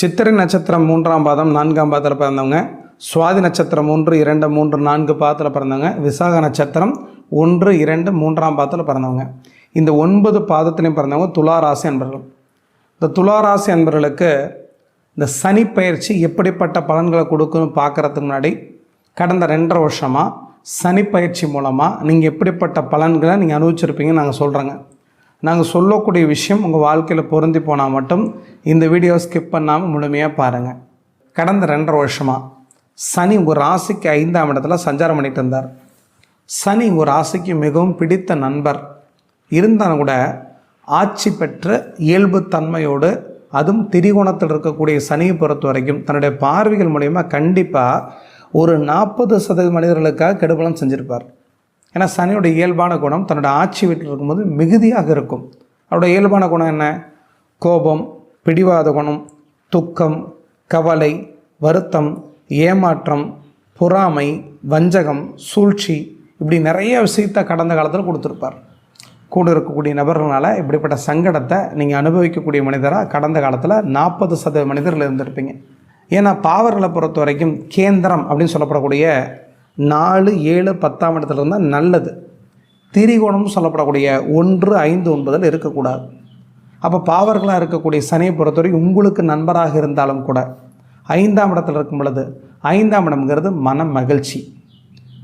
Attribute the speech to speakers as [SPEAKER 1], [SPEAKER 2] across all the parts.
[SPEAKER 1] சித்திரை நட்சத்திரம் மூன்றாம் பாதம் நான்காம் பாதத்தில் பிறந்தவங்க சுவாதி நட்சத்திரம் மூன்று இரண்டு மூன்று நான்கு பாதத்தில் பிறந்தவங்க விசாக நட்சத்திரம் ஒன்று இரண்டு மூன்றாம் பாதத்தில் பிறந்தவங்க. இந்த ஒன்பது பாதத்திலையும் பிறந்தவங்க துளாராசி அன்பர்கள். இந்த துளாராசி அன்பர்களுக்கு இந்த சனி பயிற்சி எப்படிப்பட்ட பலன்களை கொடுக்குன்னு பார்க்குறதுக்கு முன்னாடி கடந்த ரெண்டரை வருஷமாக சனி பயிற்சி மூலமாக நீங்கள் எப்படிப்பட்ட பலன்களை நீங்கள் அனுபவிச்சிருப்பீங்கன்னு நாங்கள் சொல்கிறோங்க நாங்கள் சொல்லக்கூடிய விஷயம் உங்கள் வாழ்க்கையில் பொருந்தி போனால் மட்டும் இந்த வீடியோ ஸ்கிப் பண்ணாமல் முழுமையாக பாருங்கள் கடந்த ரெண்டரை வருஷமாக சனி உங்கள் ராசிக்கு ஐந்தாம் இடத்துல சஞ்சாரம் பண்ணிட்டு இருந்தார். சனி உங்கள் ராசிக்கு மிகவும் பிடித்த நண்பர். இருந்தாலும் கூட ஆட்சி பெற்ற இயல்பு தன்மையோடு அதுவும் திரிகோணத்தில் இருக்கக்கூடிய சனியை பொறுத்த வரைக்கும் தன்னுடைய பார்வைகள் மூலயமா கண்டிப்பாக ஒரு நாற்பது சதவீத மனிதர்களுக்காக கெடுபலம் செஞ்சுருப்பார். ஏன்னா சனியோட இயல்பான குணம் தன்னோட ஆட்சி வீட்டில் இருக்கும்போது மிகுதியாக இருக்கும். அவரோட இயல்பான குணம் என்ன? கோபம் பிடிவாத குணம் துக்கம் கவலை வருத்தம் ஏமாற்றம் பொறாமை வஞ்சகம் சூழ்ச்சி இப்படி நிறைய விஷயத்தை கடந்த காலத்தில் கொடுத்துருப்பார். கூட இருக்கக்கூடிய நபர்களால் இப்படிப்பட்ட சங்கடத்தை நீங்கள் அனுபவிக்கக்கூடிய மனிதராக கடந்த காலத்தில் நாற்பது சதவீத மனிதர்கள் இருந்திருப்பீங்க. ஏன்னா பாவர்களை பொறுத்த வரைக்கும் கேந்திரம் அப்படின்னு சொல்லப்படக்கூடிய நாலு ஏழு பத்தாம் இடத்துல இருந்தால் நல்லது. திரிகோணம்னு சொல்லப்படக்கூடிய ஒன்று ஐந்து ஒன்பதில் இருக்கக்கூடாது. அப்போ பாவர்களாக இருக்கக்கூடிய சனியை பொறுத்தவரை உங்களுக்கு நண்பராக இருந்தாலும் கூட ஐந்தாம் இடத்துல இருக்கும் பொழுது ஐந்தாம் இடம்ங்கிறது மன மகிழ்ச்சி.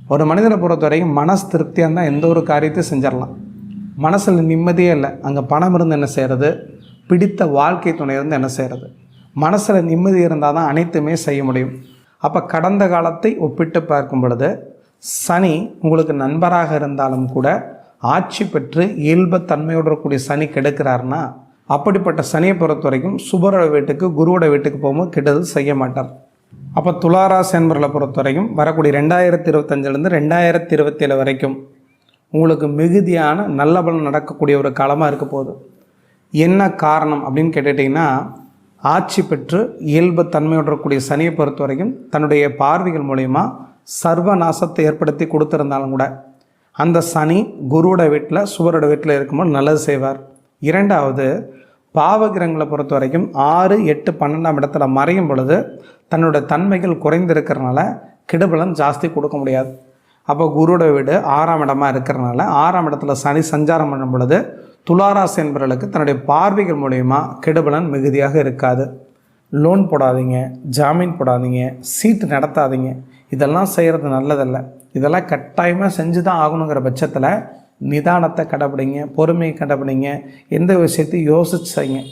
[SPEAKER 1] ஒரு மனிதனை பொறுத்தவரைக்கும் மனசு திருப்தியாக இருந்தால் எந்த ஒரு காரியத்தையும் செஞ்சிடலாம். மனசில் நிம்மதியே இல்லை. அங்கே பணம் இருந்து என்ன செய்கிறது பிடித்த வாழ்க்கை துணை இருந்து என்ன செய்கிறது மனசில் நிம்மதி இருந்தால் தான் அனைத்துமே செய்ய முடியும். அப்போ கடந்த காலத்தை ஒப்பிட்டு பார்க்கும் பொழுது சனி உங்களுக்கு நண்பராக இருந்தாலும் கூட ஆட்சி பெற்று இயல்பத்தன்மையோடு இருக்கக்கூடிய சனி கெடுக்கிறாருன்னா அப்படிப்பட்ட சனியை பொறுத்த வரைக்கும் சுபரோட வீட்டுக்கு குருவோட வீட்டுக்கு போகும்போது கெடுதல் செய்ய மாட்டார். அப்போ துளாராசி என்பர்களை பொறுத்த வரைக்கும் வரக்கூடிய ரெண்டாயிரத்தி இருபத்தஞ்சிலேருந்து ரெண்டாயிரத்தி இருபத்தேழு வரைக்கும் உங்களுக்கு மிகுதியான நல்ல பலன் நடக்கக்கூடிய ஒரு காலமாக இருக்க போகுது. என்ன காரணம் அப்படின்னு கேட்டுட்டிங்கன்னா ஆட்சி பெற்று இயல்பு தன்மையோடு இருக்கக்கூடிய சனியை பொறுத்த வரைக்கும் தன்னுடைய பார்வைகள் மூலயமா சர்வ நாசத்தை ஏற்படுத்தி கொடுத்துருந்தாலும் கூட அந்த சனி குருவோட வீட்டில் சுவரோட வீட்டில் இருக்கும்போது நல்லது செய்வார். இரண்டாவது பாவகிரகங்களை பொறுத்த வரைக்கும் ஆறு எட்டு பன்னெண்டாம் இடத்துல மறையும் பொழுது தன்னோட தன்மைகள் குறைந்திருக்கிறனால கெடுபலம் ஜாஸ்தி கொடுக்க முடியாது. அப்போ குருவோட வீடு ஆறாம் இடமா இருக்கிறனால ஆறாம் இடத்துல சனி சஞ்சாரம் பண்ணும் பொழுது துளாராசி என்பவர்களுக்கு தன்னுடைய பார்வைகள் மூலயமா கெடுபலன் மிகுதியாக இருக்காது. லோன் போடாதீங்க ஜாமீன் போடாதீங்க சீட்டு நடத்தாதீங்க. இதெல்லாம் செய்கிறது நல்லதல்ல. இதெல்லாம் கட்டாயமாக செஞ்சு தான் ஆகணுங்கிற பட்சத்தில் நிதானத்தை கடைப்பிடிங்க பொறுமையை கடைப்பிடிங்க எந்த விஷயத்தையும் யோசிச்சு செய்யுங்க.